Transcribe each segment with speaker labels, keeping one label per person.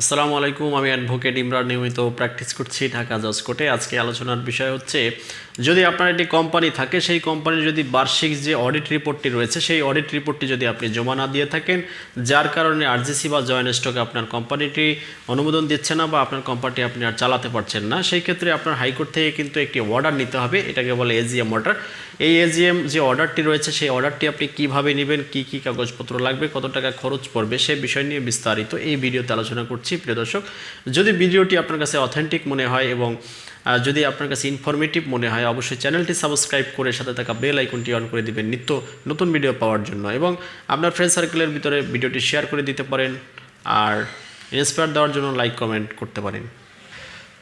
Speaker 1: আসসালামু আলাইকুম, আমি অ্যাডভোকেট ইমরান, নিয়মিত প্র্যাকটিস করছি ঢাকা জজ কোর্টে। আজকে আলোচনার বিষয় হচ্ছে, যদি আপনার একটি কোম্পানি থাকে, সেই কোম্পানির যদি বার্ষিক যে অডিট রিপোর্টটি রয়েছে, সেই অডিট রিপোর্টটি যদি আপনি জমা না দিয়ে থাকেন, যার কারণে আরজিসি বা জয়েন্ট স্টকে আপনার কোম্পানিটি অনুমোদন দিচ্ছে না বা আপনার কোম্পানিটি আপনি আর চালাতে পারছেন না, সেই ক্ষেত্রে আপনার হাইকোর্ট থেকে কিন্তু একটি অর্ডার নিতে হবে, এটাকে বলে এজিএম অর্ডার এই এজিএম যে অর্ডারটি রয়েছে, সেই অর্ডারটি আপনি কীভাবে নেবেন, কি কি কাগজপত্র লাগবে, কত টাকা খরচ পড়বে, সে বিষয় নিয়ে বিস্তারিত এই ভিডিওতে আলোচনা করছি, প্রিয় দর্শক। যদি ভিডিওটি আপনার কাছে অথেন্টিক মনে হয় এবং যদি আপনার কাছে ইনফরমেটিভ মনে হয়, অবশ্যই চ্যানেলটি সাবস্ক্রাইব করে সাথে থাকা বেল আইকনটি অন করে দিবেন নিত্য নতুন ভিডিও পাওয়ার জন্য। এবং আপনার ফ্রেন্ড সার্কেলের ভিতরে ভিডিওটি শেয়ার করে দিতে পারেন আর ইন্সপায়ার দেওয়ার জন্য লাইক কমেন্ট করতে পারেন।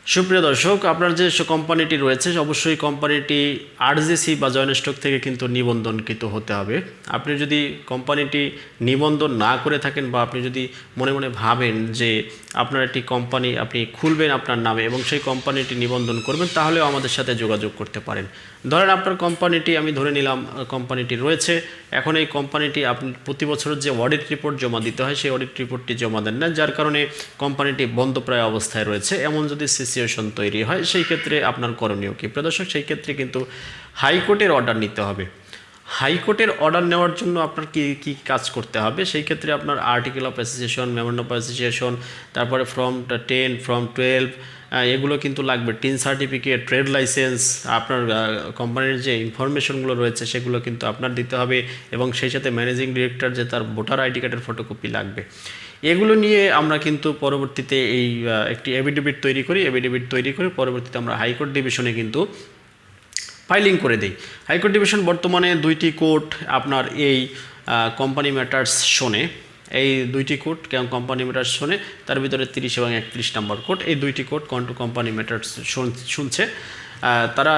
Speaker 1: সুপ্রিয় দর্শক, আপনার যে কোম্পানিটি রয়েছে, অবশ্যই কোম্পানিটি আরজিসি বা জয়েন্ট স্টক থেকে কিন্তু নিবন্ধনকৃত হতে হবে। আপনি যদি কোম্পানিটি নিবন্ধন না করে থাকেন বা আপনি যদি মনে মনে ভাবেন যে আপনার একটি কোম্পানি আপনি খুলবেন আপনার নামে এবং সেই কোম্পানিটি নিবন্ধন করবেন, তাহলেও আমাদের সাথে যোগাযোগ করতে পারেন। ধরেন আপনার কোম্পানিটি আমি ধরে নিলাম কোম্পানিটি রয়েছে। এখন এই কোম্পানিটি আপনি প্রতি বছরের যে অডিট রিপোর্ট জমা দিতে হয়, সেই অডিট রিপোর্টটি জমা দেন না, যার কারণে কোম্পানিটি বন্ধপ্রায় অবস্থায় রয়েছে। এমন যদি সিচুয়েশন তৈরি হয়, সেই ক্ষেত্রে আপনার করণীয় কি? প্রদর্শক সেই ক্ষেত্রে কিন্তু হাইকোর্টের অর্ডার নিতে হবে। হাইকোর্টের অর্ডার নেওয়ার জন্য আপনার কি কি কাজ করতে হবে? সেই ক্ষেত্রে আপনার article of association, memorandum of association, তারপরে ফর্ম টেন, ফর্ম টুয়েলভ এগুলো কিন্তু লাগবে। টিন সার্টিফিকেট, ট্রেড লাইসেন্স, আপনার কোম্পানির যে ইনফরমেশনগুলো রয়েছে, সেগুলো কিন্তু আপনার দিতে হবে এবং সেই সাথে ম্যানেজিং ডিরেক্টর যে তার ভোটার আইডি কার্ডের ফটোকপি লাগবে। এগুলো নিয়ে আমরা কিন্তু পরবর্তীতে এই একটি এভিডেভিট তৈরি করি এভিডেভিট তৈরি করে পরবর্তীতে আমরা হাইকোর্ট ডিভিশনে কিন্তু ফাইলিং করে দেই। হাইকোর্ট ডিভিশন বর্তমানে দুইটি কোর্ট আপনার এই কোম্পানি ম্যাটার্স শোনে। এই দুইটি কোর্ট কোম্পানি ম্যাটার্স শোনে? তার ভিতরে তিরিশ এবং একত্রিশ নম্বর কোর্ট। এই দুইটি কোর্ট কোম্পানি ম্যাটার্স শুনছে। তারা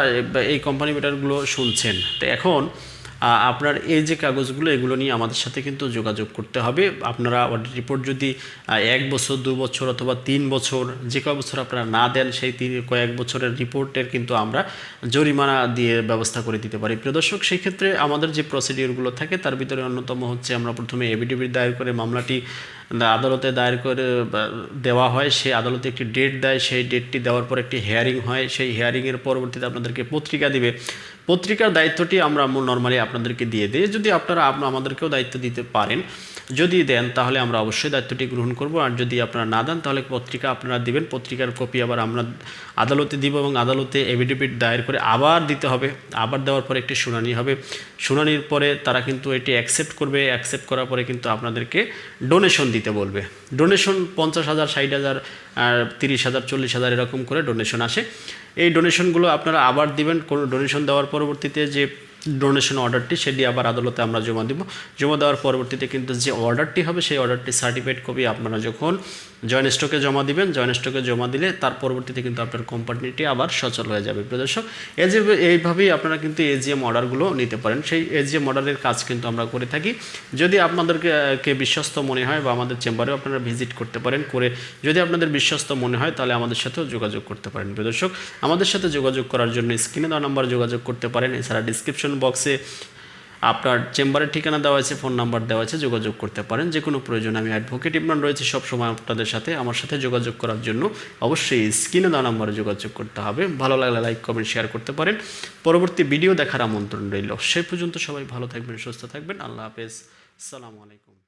Speaker 1: এই কোম্পানি ম্যাটারগুলো শুনছেন। তো এখন আপনার এই যে কাগজগুলো, এগুলো নিয়ে আমাদের সাথে কিন্তু যোগাযোগ করতে হবে। আপনারা অডিট রিপোর্ট যদি এক বছর, দু বছর অথবা তিন বছর যে কয় বছর আপনারা না দেন, সেই তিন, কয়েক বছরের রিপোর্টের কিন্তু আমরা জরিমানা দিয়ে ব্যবস্থা করে দিতে পারি। প্রিয় দর্শক, সেই ক্ষেত্রে আমাদের যে প্রসিডিওরগুলো থাকে, তার ভিতরে অন্যতম হচ্ছে আমরা প্রথমে এভিডেভিট দায়ের করে মামলাটি আদালতে দায়ের করে দেওয়া হয় সেই আদালতে একটি ডেট দেয়, সেই ডেটটি দেওয়ার পর একটি হেয়ারিং হয়, সেই হেয়ারিংয়ের পরবর্তীতে আপনাদেরকে পত্রিকা দিবে। পত্রিকার দায়িত্বটি আমরা নর্মালি আপনাদেরকে দিয়ে দিই। যদি আপনারা আমাদেরকেও দায়িত্ব দিতে পারেন যদি দেন, তাহলে আমরা অবশ্যই দায়িত্বটি গ্রহণ করব। আর যদি আপনারা না দেন, তাহলে পত্রিকা আপনারা দিবেন। পত্রিকার কপি আবার আমরা আদালতে দিব এবং আদালতে এভিডেভিট দায়ের করে আবার দিতে হবে। আবার দেওয়ার পরে একটি শুনানি হবে। শুনানির পরে তারা কিন্তু এটি অ্যাকসেপ্ট করবে। অ্যাকসেপ্ট করার পরে কিন্তু আপনাদেরকে ডোনেশন দিতে বলবে। ডোনেশন পঞ্চাশ হাজার, ষাট হাজার তিরিশ হাজার, চল্লিশ হাজার এরকম করে ডোনেশন আসে। এই ডোনেশনগুলো আপনারা আবার দিবেন। কোনো ডোনেশন দেওয়ার পরবর্তীতে যে ডোনেশন অর্ডারটি সেটি আবার আদালতে আমরা জমা দিব। জমা দেওয়ার পরবর্তীতে কিন্তু যে অর্ডারটি হবে, সেই অর্ডারটি সার্টিফিকেট কপি আপনারা যখন জয়েন স্টকে জমা দিবেন জয়েন স্টকে জমা দিলে তার পরবর্তীতে কিন্তু আপনার কোম্পানিটি আবার সচল হয়ে যাবে। প্রদর্শক এই যে এইভাবেই আপনারা কিন্তু এজিএম অর্ডারগুলো নিতে পারেন। সেই এজিএম অর্ডারের কাজ কিন্তু আমরা করে থাকি। যদি আপনাদেরকে কে বিশ্বস্ত মনে হয় বা আমাদের চেম্বারেও আপনারা ভিজিট করতে পারেন, করে যদি আপনাদের বিশ্বস্ত মনে হয়, তাহলে আমাদের সাথেও যোগাযোগ করতে পারেন। প্রদর্শক আমাদের সাথে যোগাযোগ করার জন্য স্ক্রিনে দেওয়া নাম্বার যোগাযোগ করতে পারেন। এছাড়া ডিসক্রিপশন বক্সে আপনার চেম্বারের ঠিকানা দেওয়া আছে ফোন নাম্বার দেওয়া আছে, যোগাযোগ করতে পারেন। যে কোনো প্রয়োজন আমি অ্যাডভোকেট ইমরান রয়েছে সবসময় আপনাদের সাথে। আমার সাথে যোগাযোগ করার জন্য অবশ্যই স্ক্রিনে দেওয়া নাম্বারে যোগাযোগ করতে হবে। ভালো লাগলে লাইক কমেন্ট শেয়ার করতে পারেন। পরবর্তী ভিডিও দেখার আমন্ত্রণ রইল। সে পর্যন্ত সবাই ভালো থাকবেন, সুস্থ থাকবেন। আল্লাহ হাফেজ। সালামু আলাইকুম।